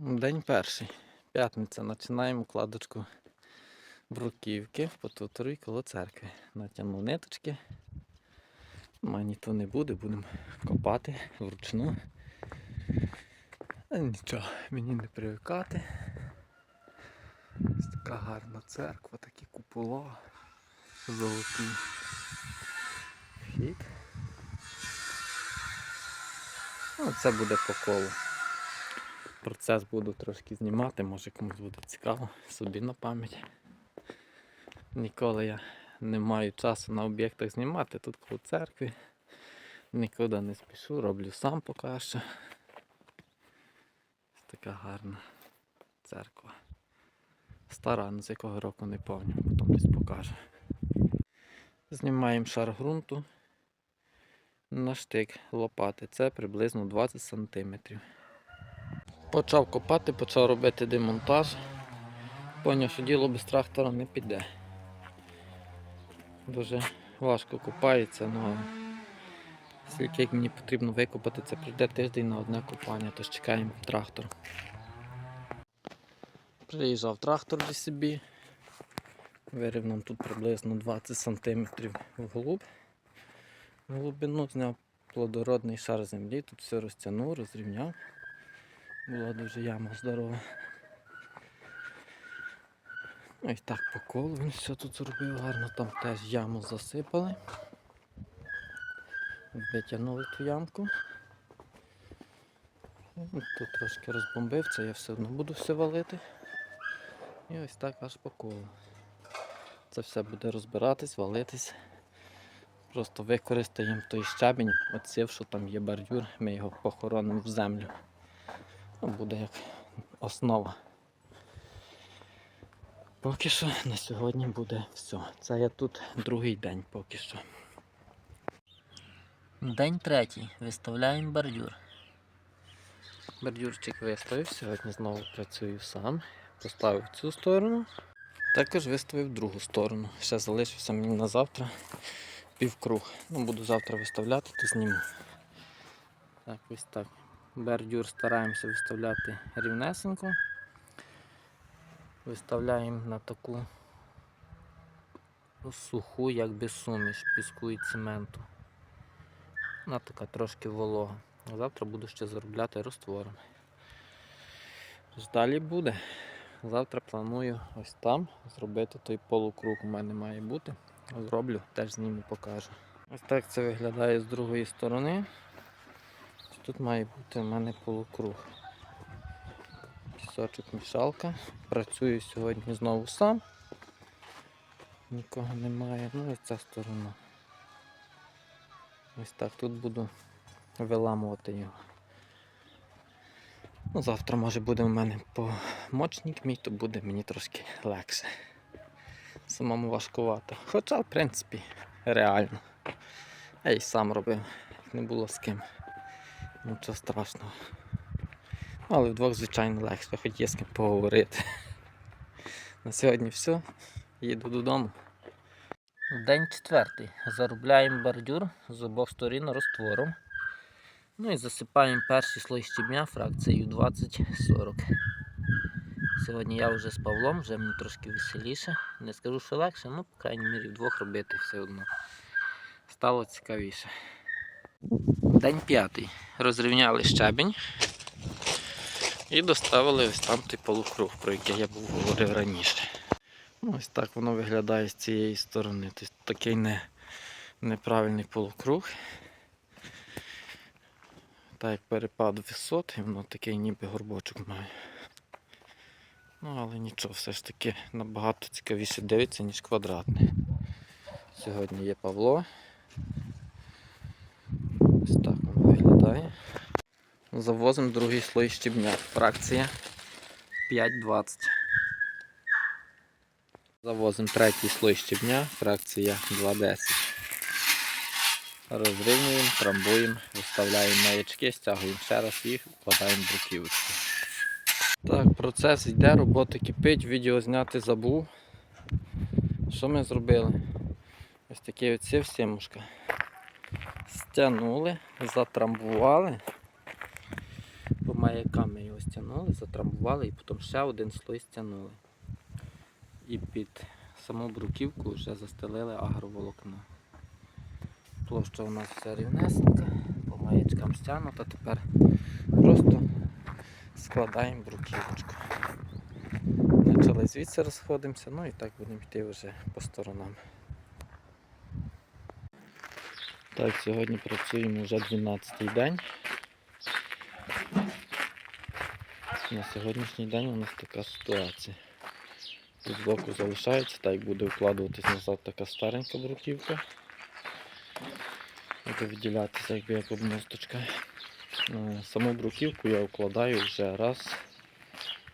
День перший. П'ятниця. Починаємо кладочку бруківки по тутору коло церкви. Натягнув ниточки. Ма ніхто не буде, будемо копати вручну. Нічого, мені не привикати. Ось така гарна церква, такі купола золоті. Вхід. Ну, це буде по колу. Процес буду трошки знімати, може комусь буде цікаво, собі на пам'ять. Ніколи я не маю часу на об'єктах знімати, тут коло церкви. Нікуди не спішу, роблю сам поки що. Ось така гарна церква. Стара, ну з якого року не пам'ятаю, потім десь покажу. Знімаємо шар ґрунту на штик лопати. Це приблизно 20 см. Почав копати, почав робити демонтаж. Поняв, що діло без трактора не піде. Дуже важко копається, але скільки як мені потрібно викопати, це прийде тиждень на одне копання, тож чекаємо трактор. Приїжджав трактор до собі. Вирив нам тут приблизно 20 см вглуб. В глибину зняв плодородний шар землі, тут все розтягнув, розрівняв. Була дуже яма здорова. Ну і так по колу він все тут зробив гарно, там теж яму засипали. Витягнули ту ямку. Ну, Тут трошки розбомбив, це я все одно буду все валити. І ось так аж по колу. Це все буде розбиратись, валитись. Просто використаємо той щебінь, оців, що там є бордюр, ми його похоронимо в землю. Буде як основа. Поки що на сьогодні буде все. Це я тут другий день поки що. День третій. Виставляємо бордюр. Бордюрчик виставив, сьогодні знову працюю сам. Поставив цю сторону. Також виставив другу сторону. Ще залишився мені на завтра півкруг. Ну, буду завтра виставляти, то зніму. Так, ось так. Бордюр стараємося виставляти рівнесенько. Виставляємо на таку суху, якби суміш піску і цементу. Вона така трошки волога. Завтра буду ще заробляти розтвором. Ж Далі буде. Завтра планую ось там зробити той полукруг у мене має бути. Зроблю, теж зніму покажу. Ось так це виглядає з другої сторони. Тут має бути у мене полукруг. Пісочок мішалка. Працюю сьогодні знову сам. Нікого немає. Ну і ця сторона. Ось так тут буду виламувати його. Ну, завтра може буде у мене помочник мій, то буде мені трошки легше. Самому важкувато. Хоча, в принципі, реально. Я й сам робив, не було з ким. Нічого страшного. Але вдвох, звичайно, легше, хоч є з ким поговорити. На сьогодні все. Їду додому. День четвертий. Заробляємо бордюр з обох сторін розтвором. Ну і засипаємо перший слой щебня фракцією 20-40. Сьогодні я вже з Павлом, вже мені трошки веселіше. Не скажу, що легше, ну, по крайній мірі, вдвох робити все одно. Стало цікавіше. День п'ятий. Розрівняли щебінь і доставили ось там той полукруг, про який я був говорив раніше. Ну, Ось так воно виглядає з цієї сторони. Тобто такий не, неправильний полукруг. Так як перепад висот, і воно такий ніби горбочок має. Ну, але нічого, все ж таки набагато цікавіше дивиться, ніж квадратне. Сьогодні є Павло. Ось так виглядає. Завозимо другий слой щебня. Фракція 5,20. Завозимо третій слой щебня, фракція 2,10. Розрівнюємо, трамбуємо, виставляємо маячки, стягуємо ще раз їх, вкладаємо бруківочку. Так, процес йде, робота кипить, відео зняти забув. Що ми зробили? Ось такі оці всімушка. Стягнули, затрамбували. По маякам його стягнули, затрамбували і потім ще один слой стягнули. І під саму бруківку вже застелили агроволокно. Площа у нас вся рівнесенька, по маячкам стягнута, тепер просто складаємо бруківочку. Почали звідси розходимося, ну і так будемо йти вже по сторонам. Так, сьогодні працюємо вже 12-й день. На сьогоднішній день у нас така ситуація. Тут збоку залишається, так буде вкладуватись назад така старенька бруківка. Буде виділятися якби як обмосточка. Е, Саму бруківку я укладаю вже раз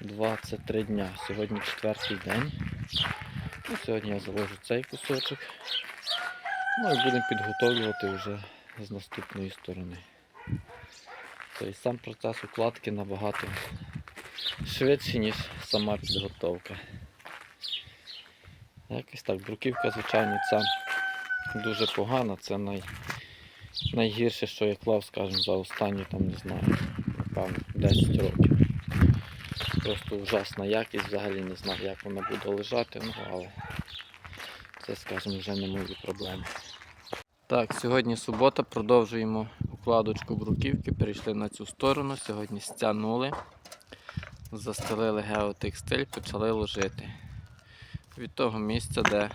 23 дня. Сьогодні четвертий день. І сьогодні я заложу цей кусочок. Ну і будемо підготовлювати вже з наступної сторони. Тобто сам процес укладки набагато швидший, ніж сама підготовка. Якось так, бруківка, звичайно, ця дуже погана, це най... найгірше, що я клав, скажімо, за останні, там, не знаю, напевно, 10 років. Просто ужасна якість, взагалі не знаю, як вона буде лежати, ну але це, скажімо, вже не мої проблеми. Так, сьогодні субота, продовжуємо укладочку бруківки, перейшли на цю сторону, сьогодні стягнули, застелили геотекстиль, почали ложити. Від того місця, де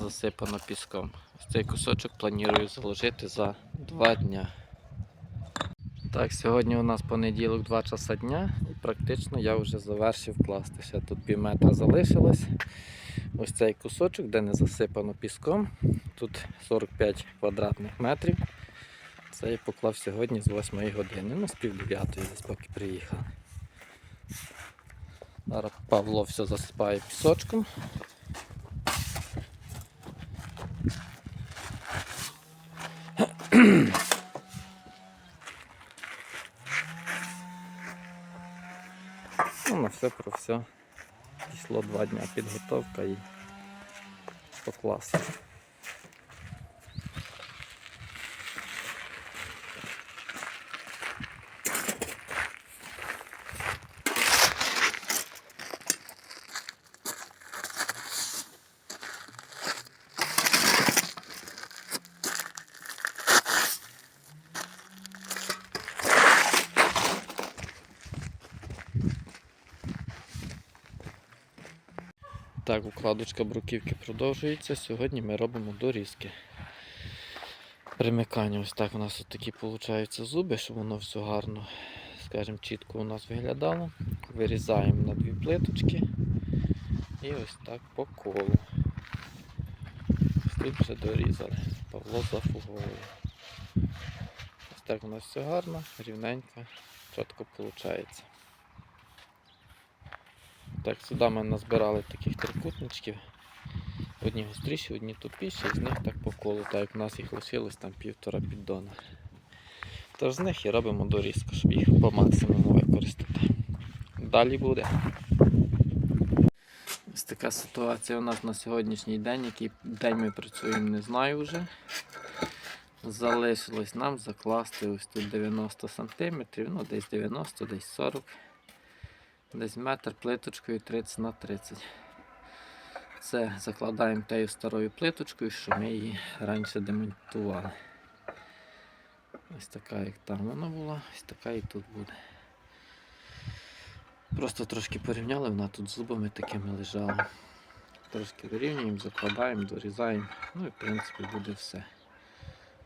засипано піском. Ось цей кусочок планую заложити за два дня. Так, сьогодні у нас понеділок 2 часа дня практично я вже завершив кластися. Тут пів метра залишилось. Ось цей кусочок, де не засипано піском. Тут 45 квадратних метрів. Це я поклав сьогодні з 8 години, ну з пів 9 десь поки приїхали. Зараз Павло все засипає пісочком. Ну, на все про все. Пішло два дня підготовка і покласти. Так, укладочка бруківки продовжується. Сьогодні ми робимо дорізки. Примикання. Ось так у нас такі виходять зуби, щоб воно все гарно, скажімо, чітко у нас виглядало. Вирізаємо на дві плиточки і ось так по колу. Ось тут вже дорізали. Павло зафуговує. Ось так у нас все гарно, рівненько, чітко виходить. Так, сюди ми назбирали таких трикутничків. Одні гостріші, одні тупіші, з них так по колу, так як в нас їх лишилось там півтора піддона. Тож з них і робимо дорізку, щоб їх по максимуму використати. Далі буде. Ось така ситуація у нас на сьогоднішній день. Який день ми працюємо, не знаю вже. Залишилось нам закласти ось тут 90 см, ну десь 90, десь 40 Десь метр плиточкою 30 на 30. Це закладаємо тією старою плиточкою, що ми її раніше демонтували. Ось така, як там вона була, ось така і тут буде. Просто трошки порівняли, вона тут зубами такими лежала. Трошки вирівнюємо, закладаємо, дорізаємо. Ну і в принципі буде все.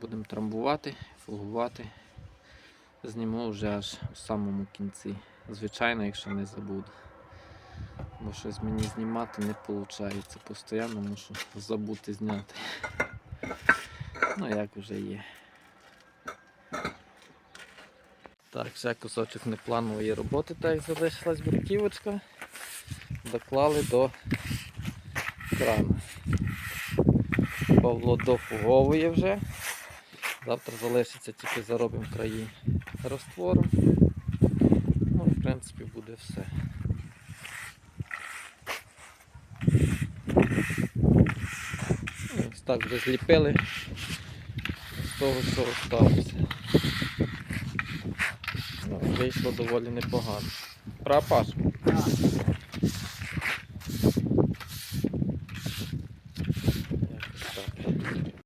Будемо трамбувати, фугувати. Зніму вже аж у самому кінці. Звичайно, якщо не забуду. Бо щось мені знімати не виходить. Постійно мушу забути зняти. Ну як вже є. Так, ще кусочок непланової роботи, так як залишилась бруківочка. Доклали до крана. Павло дофуговує вже. Завтра залишиться тільки заробимо краї раствором. Ну, в принципі, буде все. Ось так вже зліпили з того, що осталося. Ну, вийшло доволі непогано. Прапаш. Паш?